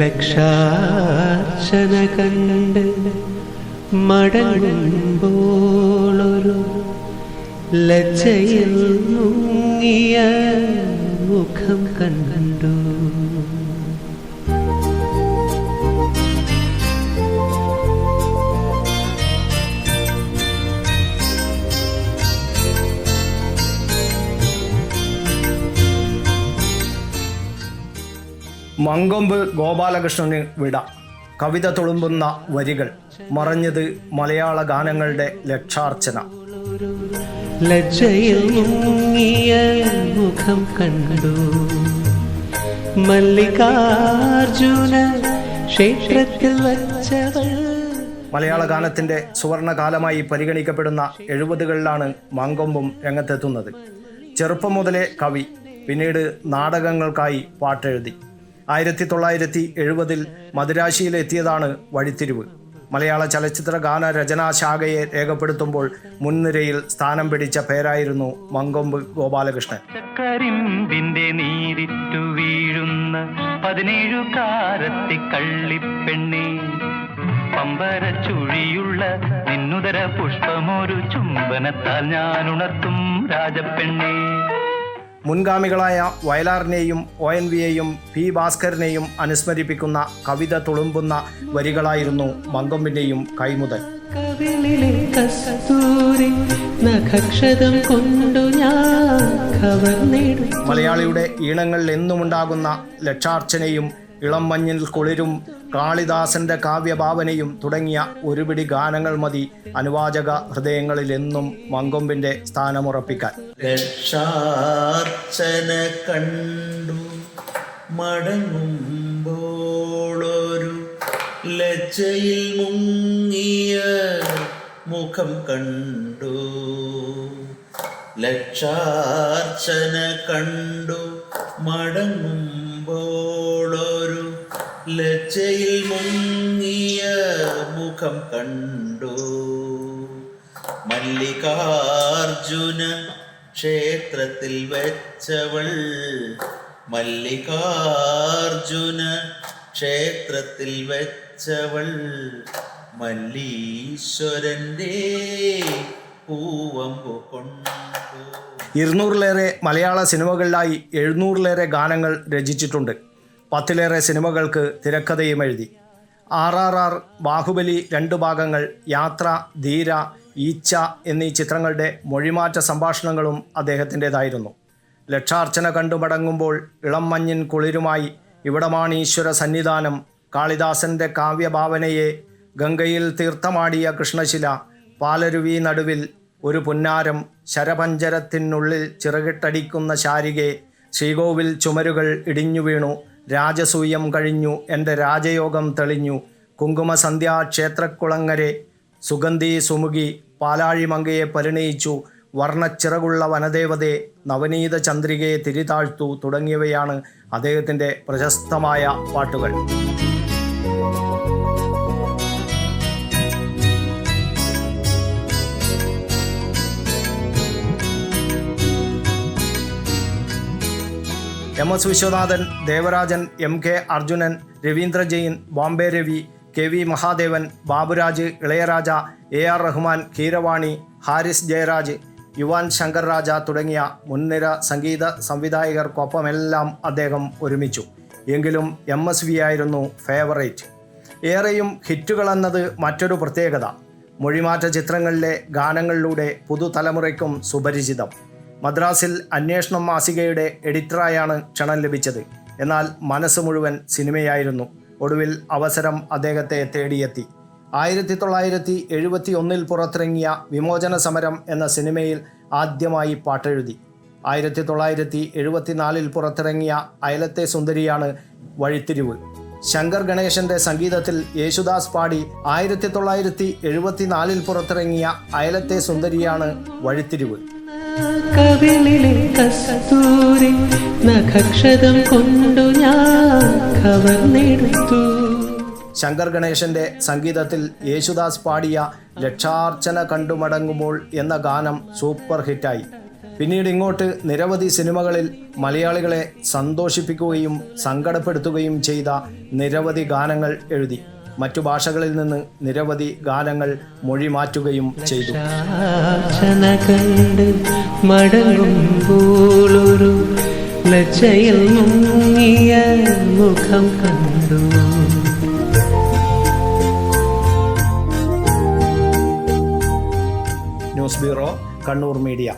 ലക്ഷാർച്ചന കണ്ട് മടങ്ങുമ്പോളൊരു ലജ്ജയിൽ മുങ്ങിയ മുഖം കണ്ടു. മങ്കൊമ്പ് ഗോപാലകൃഷ്ണന് വിട. കവിത തുളുമ്പുന്ന വരികൾ. മറഞ്ഞത് മലയാള ഗാനങ്ങളുടെ ലക്ഷാർച്ചന. ലജ്ജയിൽ മുങ്ങിയ മുഖം കണ്ടു. മല്ലികാർജുന ക്ഷേത്രത്തിൽ വച്ചവൾ. മലയാള ഗാനത്തിന്റെ സുവർണകാലമായി പരിഗണിക്കപ്പെടുന്ന എഴുപതുകളിലാണ് മങ്കൊമ്പും രംഗത്തെത്തുന്നത്. ചെറുപ്പം മുതലേ കവി പിന്നീട് നാടകങ്ങൾക്കായി പാട്ടെഴുതി. ആയിരത്തി തൊള്ളായിരത്തി എഴുപതിൽ മദുരാശിയിലെത്തിയതാണ് വഴിത്തിരിവ്. മലയാള ചലച്ചിത്ര ഗാന രചനാ ശാഖയെ രേഖപ്പെടുത്തുമ്പോൾ മുൻനിരയിൽ സ്ഥാനം പിടിച്ച പേരായിരുന്നു മങ്കൊമ്പ് ഗോപാലകൃഷ്ണൻ. വീഴുന്ന പതിനേഴു കാരത്തി കള്ളിപ്പെണ്ണി. പുഷ്പമൊരു ചുംബനത്താൽ ഞാൻ ഉണർത്തും രാജപ്പെണ്ണേ. മുൻഗാമികളായ വയലാറിനെയും ഒ എൻ വിയെയും പി ഭാസ്കരനെയും അനുസ്മരിപ്പിക്കുന്ന കവിത തുളുമ്പുന്ന വരികളായിരുന്നു മങ്കൊമ്പിന്റെയും കൈമുതൽ. മലയാളിയുടെ ഈണങ്ങളിൽ എന്നുമുണ്ടാകുന്ന ലക്ഷാർച്ചനയും ഇളം മഞ്ഞിൽ കുളിരും കാളിദാസന്റെ കാവ്യഭാവനയും തുടങ്ങിയ ഒരുപിടി ഗാനങ്ങൾ മതി അനുവാചക ഹൃദയങ്ങളിൽ എന്നും മങ്കൊമ്പിന്റെ സ്ഥാനമുറപ്പിക്കാൻ. രക്ഷാർച്ചന കണ്ടു മടങ്ങുമ്പോളൊരു ലജ്ജയിൽ മുങ്ങിയ മുഖം കണ്ടു. ലക്ഷാർച്ചന കണ്ടു മടങ്ങുമ്പോളൊരു ലജ്ജയിൽ മുങ്ങിയ മുഖം കണ്ടു. മല്ലികാർജുന ക്ഷേത്രത്തിൽ വെച്ചവൾ മല്ലികാർജുന ക്ഷേത്രത്തിൽ വെച്ചവൾ മല്ലീശ്വരന്റെ പൂവമ്പു കൊണ്ടു. ഇരുന്നൂറിലേറെ മലയാള സിനിമകളിലായി എഴുന്നൂറിലേറെ ഗാനങ്ങൾ രചിച്ചിട്ടുണ്ട്. പത്തിലേറെ സിനിമകൾക്ക് തിരക്കഥയും എഴുതി. ആർ ആർ ആർ ബാഹുബലി രണ്ട് ഭാഗങ്ങൾ യാത്ര ധീര ഈച്ച എന്നീ ചിത്രങ്ങളുടെ മൊഴിമാറ്റ സംഭാഷണങ്ങളും അദ്ദേഹത്തിന്റെതായിരുന്നു. ലക്ഷാർച്ചന കണ്ടു മടങ്ങുമ്പോൾ ഇളം മഞ്ഞിൻ കുളിരുമായി ഇവിടമാണ് ഈശ്വര സന്നിധാനം. കാളിദാസന്റെ കാവ്യഭാവനയെ ഗംഗയിൽ തീർത്ഥമാടിയ കൃഷ്ണശില പാലരുവി നടുവിൽ ഒരു പുന്നാരം ശരപഞ്ചരത്തിനുള്ളിൽ ചിറകിട്ടടിക്കുന്ന ശാരികെ ശ്രീകോവിൽ ചുമരുകൾ ഇടിഞ്ഞു വീണു. രാജസൂയം കഴിഞ്ഞു എന്റെ രാജയോഗം തെളിഞ്ഞു. കുങ്കുമസന്ധ്യാ ക്ഷേത്രക്കുളങ്ങരെ സുഗന്ധി സുമുഖി പാലാഴിമങ്കയെ പരിണയിച്ചു. വർണച്ചിറകുള്ള വനദേവതയെ നവനീത ചന്ദ്രികയെ തിരിതാഴ്ത്തു തുടങ്ങിയവയാണ് അദ്ദേഹത്തിന്റെ പ്രശസ്തമായ പാട്ടുകൾ. M S Viswanathan Devarajan M K Arjunan Ravindra Jain Bombay Ravi K V Mahadevan Baburaj Ilaiyaraaja A R Rahman Keeravani Harris Jayaraj Yuvan Shankar Raja തുടങ്ങിയ മുൻനിര സംഗീത സംവിധായകർക്കൊപ്പമെല്ലാം അദ്ദേഹം ഒരുമിച്ചു. എങ്കിലും എം എസ് വി ആയിരുന്നു ഫേവറേറ്റ്. ഏറെയും ഹിറ്റുകൾ ഹിറ്റുകളെന്നത് മറ്റൊരു പ്രത്യേകത. മൊഴിമാറ്റ ചിത്രങ്ങളിലെ ഗാനങ്ങളിലൂടെ പുതുതലമുറയ്ക്കും സുപരിചിതം. മദ്രാസിൽ അന്വേഷണം മാസികയുടെ എഡിറ്ററായാണ് ക്ഷണം ലഭിച്ചത്. എന്നാൽ മനസ്സ് മുഴുവൻ സിനിമയായിരുന്നു. ഒടുവിൽ അവസരം അദ്ദേഹത്തെ തേടിയെത്തി. ആയിരത്തി തൊള്ളായിരത്തി എഴുപത്തി ഒന്നിൽ പുറത്തിറങ്ങിയ വിമോചന സമരം എന്ന സിനിമയിൽ ആദ്യമായി പാട്ടെഴുതി. ആയിരത്തി തൊള്ളായിരത്തി എഴുപത്തിനാലിൽ പുറത്തിറങ്ങിയ അയലത്തെ സുന്ദരിയാണ് വഴിത്തിരിവ്. ശങ്കർ ഗണേശന്റെ സംഗീതത്തിൽ യേശുദാസ് പാടി ആയിരത്തി തൊള്ളായിരത്തി എഴുപത്തിനാലിൽ പുറത്തിറങ്ങിയ അയലത്തെ സുന്ദരിയാണ് വഴിത്തിരിവ്. കവിളിലെ കസ്തൂരി നഖക്ഷതം കൊണ്ടു ഞാൻ കവർന്നെടുത്തു ശങ്കർ ഗണേശന്റെ സംഗീതത്തിൽ യേശുദാസ് പാടിയ ലക്ഷാർച്ചന കണ്ടുമടങ്ങുമ്പോൾ എന്ന ഗാനം സൂപ്പർ ഹിറ്റായി. പിന്നീട് ഇങ്ങോട്ട് നിരവധി സിനിമകളിൽ മലയാളികളെ സന്തോഷിപ്പിക്കുകയും സങ്കടപ്പെടുത്തുകയും ചെയ്ത നിരവധി ഗാനങ്ങൾ എഴുതി. മറ്റു ഭാഷകളിൽ നിന്ന് നിരവധി ഗാനങ്ങൾ മൊഴി മാറ്റുകയും ചെയ്തു. ശാസന കണ്ട് മടങ്ങുമ്പോളൊരു ലജ്ജയിൽ മുങ്ങിയ മുഖം കണ്ടു. News bureau Kannur media.